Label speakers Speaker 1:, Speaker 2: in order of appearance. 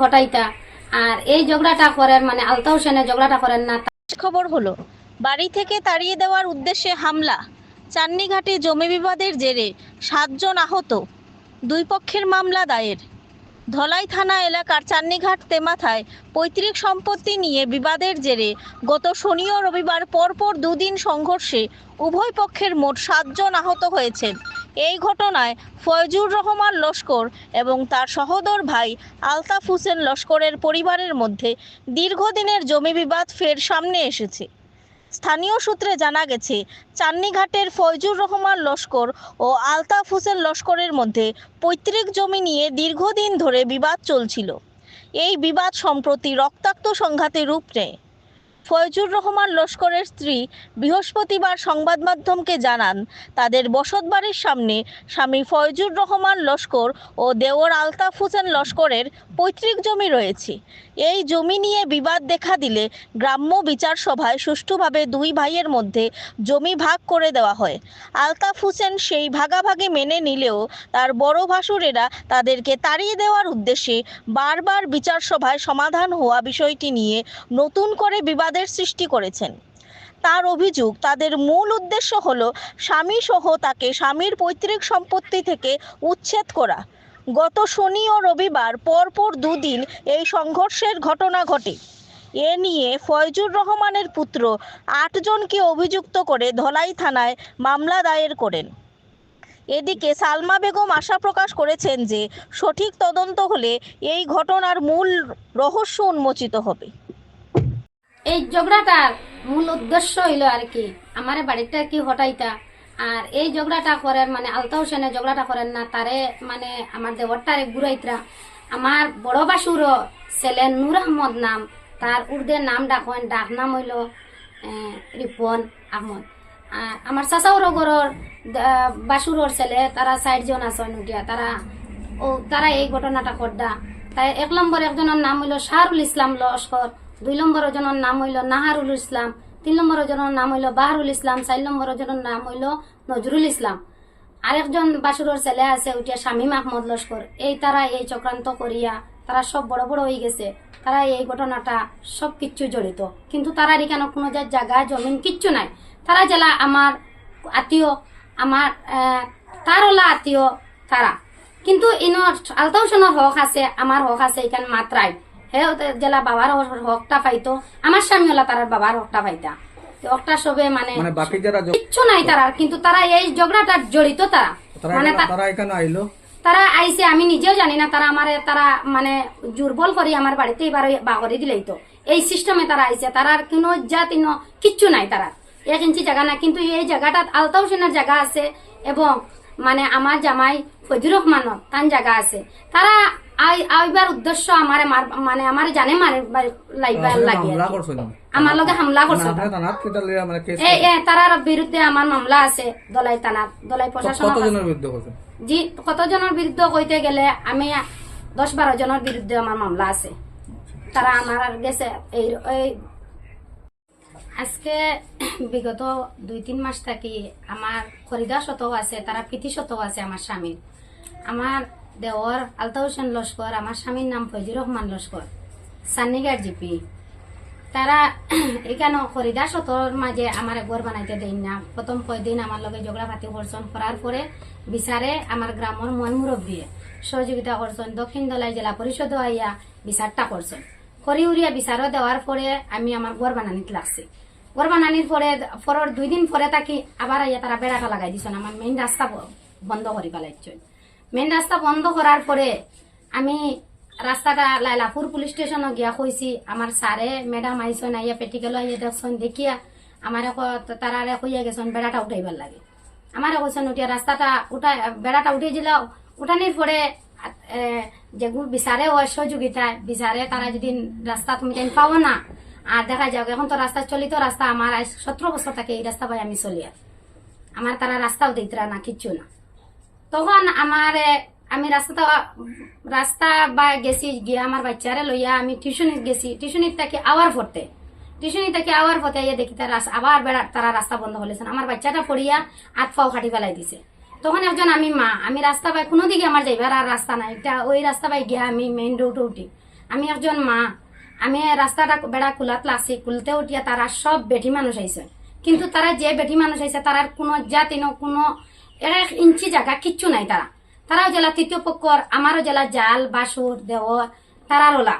Speaker 1: ঘটাইতা। আর এই ঝগড়াটা করেন মানে আলতা হোসেনে ঝগড়াটা করেন না
Speaker 2: খবর হলো, বাড়ি থেকে তাড়িয়ে দেওয়ার উদ্দেশ্যে হামলা, চান্নিঘাটে জমি বিবাদের জেরে সাতজন আহত, দুই পক্ষের মামলা দায়ের। ধলাই থানা এলাকার চান্নিঘাট তেমাথায় পৈতৃক সম্পত্তি নিয়ে বিবাদের জেরে গত শনি ও রবিবার পরপর দুদিন সংঘর্ষে উভয় পক্ষের মোট সাতজন আহত হয়েছেন। এই ঘটনায় ফয়জুর রহমান লস্কর এবং তার সহোদর ভাই আলতাফ হোসেন লস্করের পরিবারের মধ্যে দীর্ঘদিনের জমি বিবাদ ফের সামনে এসেছে। স্থানীয় সূত্রে জানা গেছে, চান্নিঘাটের ফয়জুর রহমান লস্কর ও আলতাফ হোসেন লস্করের মধ্যে পৈতৃক জমি নিয়ে দীর্ঘদিন ধরে বিবাদ চলছিল। এই বিবাদ সম্প্রতি রক্তাক্ত সংঘাতে রূপ নেয়। ফয়জুর রহমান লস্করের স্ত্রী বৃহস্পতিবার সংবাদ মাধ্যমকে জানান, তাদের বসতবাড়ির সামনে স্বামী ফয়জুর রহমান লস্কর ও দেওর আলতাফ হোসেন লস্করের পৈতৃক জমি রয়েছে। এই জমি নিয়ে বিবাদ দেখা দিলে গ্রাম্য বিচার সভায় সুষ্ঠুভাবে দুই ভাইয়ের মধ্যে জমি ভাগ করে দেওয়া হয়। আলতাফ হোসেন সেই ভাগাভাগি মেনে নিলেও তার বড় ভাসুরেরা তাদেরকে তাড়িয়ে দেওয়ার উদ্দেশ্যে বারবার বিচার সভায় সমাধান হওয়া বিষয়টি নিয়ে নতুন করে বিবাদের সৃষ্টি করেছেন। তার অভিযোগ, তাদের মূল উদ্দেশ্য হলো স্বামী সহ তাকে স্বামীর পৈতৃক সম্পত্তি থেকে উচ্ছেদ করা। গত শনি ও রবিবার পরপর দুদিন এই সংঘর্ষের ঘটনা ঘটে। এ নিয়ে ফয়জুর রহমানের পুত্র আটজনকে অভিযুক্ত করে ধলাই থানায় মামলা দায়ের করেন। এদিকে সালমা বেগম আশা প্রকাশ করেছেন যে সঠিক তদন্ত হলে এই ঘটনার মূল রহস্য উন্মোচিত হবে।
Speaker 1: এই ঝগড়াটার মূল উদ্দেশ্য হইল আর কি, আমার বাড়িটা কি হটাইতা। আর এই ঝগড়াটা করেন মানে আলতা হোসেনে ঝগড়াটা করেন না, তারে মানে আমার দেবরটারে ঘুরাইতরা। আমার বড় বাসুর ছেলে নূর আহমদ নাম, তার উর্দের নাম ডাকেন, ডাক নাম হইল রিপন আহমদ। আর আমার চাচাউর ঘরের বাসুরর ছেলে, তারা ষাট জন আছেন উঠিয়া, তারা, ও, তারা এই ঘটনাটা করডা তাই এক নম্বর একজনের নাম হইল শাহরুল ইসলাম লস্কর। দুই নম্বর জনের নাম হইল নাহারুল ইসলাম তিন নম্বর জনের নাম হইল বাহারুল ইসলাম চার নম্বর জনের নাম হইল নজরুল ইসলাম। আরেকজন বাসুরের ছেলে আছে উঠিয়া শামীম আহমদ লস্কর। এই তারা এই চক্রান্ত করিয়া তারা সব বড় বড় হয়ে গেছে। তারা এই ঘটনাটা সব কিচ্ছু জড়িত। কিন্তু তারা কেন কোনো যে জায়গা জমিন কিচ্ছু নাই। তারা জেলা আমার আত্মীয় আমার আহ, তার ওলা আত্মীয় তারা। কিন্তু ইনোর আলতাও হক আছে আমার হক আছে এখানে মাত্রায়। হে জেলা বাবার হক- হকটা পাইতো। আমার স্বামী হলা তার বাবার হকটা পাইতা। হকটা সবে মানে
Speaker 3: মানে বাকি যারা
Speaker 1: কিচ্ছু নাই তারা কিন্তু তারা এই ঝগড়াটা জড়িত তারা।
Speaker 3: তারা
Speaker 1: মানে
Speaker 3: তারা এখানে আইলো?
Speaker 1: তারা আইসে আমি নিজেও জানি না তারা আমার তারা মানে দুর্বল করে আমার বাড়িতে এবার বাগরে দিলেই তো। এই সিস্টেমে তারা আইসে তারা আর কোনো জাতি কিচ্ছু নাই তারা এক ইঞ্চি জায়গা না কিন্তু এই জায়গাটা আলতা হোসেনের জায়গা আছে এবং মানে আমার জামাই ফজুর রহমানের তান জায়গা আছে। তারা আইবার উদ্দেশ্য আমার মানে আমার জানে মারে লাইবার লাগে আমার লগে হামলা
Speaker 3: মানে
Speaker 1: করছে।
Speaker 3: মানে
Speaker 1: এ এ তারার বিরুদ্ধে আমার মামলা আছে দলাই থানার দলাই প্রশাসন
Speaker 3: কতজনের বিরুদ্ধে করছে
Speaker 1: জি কতজনের বিরুদ্ধে কইতে গেলে আমি দশ বারো জনের বিরুদ্ধে আমার মামলা আছে। তারা আমার গেছে। এই এই আজকে বিগত দুই তিন মাস থাকি আমার খরিদা শতও আছে তারা প্রীতি শতও আছে আমার স্বামীর আমার দেওর আলতা হোসেন লস্কর, আমার স্বামীর নাম ফজুর রহমান লস্কর সান্নিগার জিপি। তারা এখানে খরিদা শতর মাঝে আমার ঘর বানাইতে দেন না? প্রথম কয়দিন আমার লগে ঝগড়া ফাতি করছেন, করার পরে বিচারে আমার গ্রামের মন মুরব্বী সহযোগিতা করছেন, দক্ষিণ দলাই জেলা পরিষদ আইয়া বিচারটা করছেন। করি উড়িয়া বিচারও দেওয়ার পরে আমি আমার ঘর বানানিতে লাগছি। ঘর বানানির পরে, পরের দুই দিন পরে তাকি আবার আইয়া তারা বেড়াটা লাগাই দিছেন, আমার মেইন রাস্তা বন্ধ করি পেলাইছেন মেইন রাস্তা বন্ধ করার পরে আমি রাস্তাটা লাইলাপুর পুলিশ স্টেশনে গিয়া কইছি আমার স্যারে ম্যাডাম আইসন আইয়া পেটিকেল আইয়া দেখছেন দেখিয়া। আমার তারা কইয়া গেছেন বেড়াটা উঠাইবার লাগে। আমার কইছেন উঠিয়া রাস্তাটা উঠা বেড়াটা উঠে দিল উঠানির পরে যেগুলো বিচারে হয় সহযোগিতায় বিচারে তারা যদি রাস্তা তুমি যেন পাও না আর দেখা যাক এখন তো রাস্তা চলিত রাস্তা আমার সতেরো বছর থাকে, এই রাস্তা পাই আমি চলি আর আমার তারা রাস্তাও দিতরা না, কিচ্ছু না। তখন আমার, আমি রাস্তা রাস্তা বা গেছি, গিয়ে আমার বাচ্চারে লইয়া আমি টিউশনিত গেছি। টিউশনিত থেকে আওয়ার পড়তে। টিউশনি থেকে আওয়ার পথে আইয়া দেখি তার আবার বেড়া, তারা রাস্তা বন্ধ হলেছেন আমার বাচ্চাটা পড়িয়া হাত পাও খাটি ফেলাই দিছে। তখন একজন আমি মা, আমি রাস্তা পাই, কোনো দিকে আমার যাইবার আর রাস্তা নাই। এটা ওই রাস্তা পাই গিয়া আমি মেইন রোডে উঠি। আমি একজন মা, আমি রাস্তাটা বেড়া কুলাত লাসি কুলতে উঠিয়া তারা সব বেটি মানুষ আইছে। কিন্তু তারা যে বেটি মানুষ আইছে, তারার কোনো জাতি ন কোনো এক ইঞ্চি জায়গা, কিচ্ছু নাই তারা। তারাও জেলা তৃতীয় পক্ষর আমারও জেলা জাল, বাসুর দেওয়ার তারার ওলা